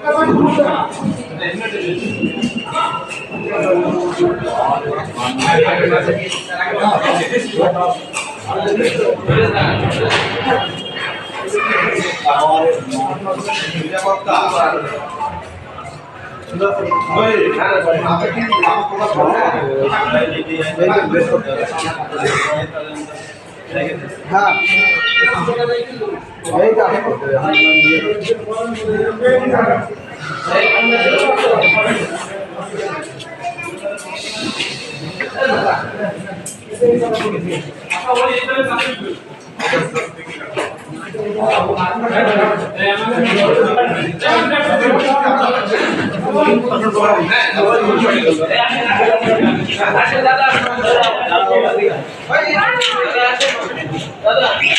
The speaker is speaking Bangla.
আপনাকে হ্যাঁ। দাদা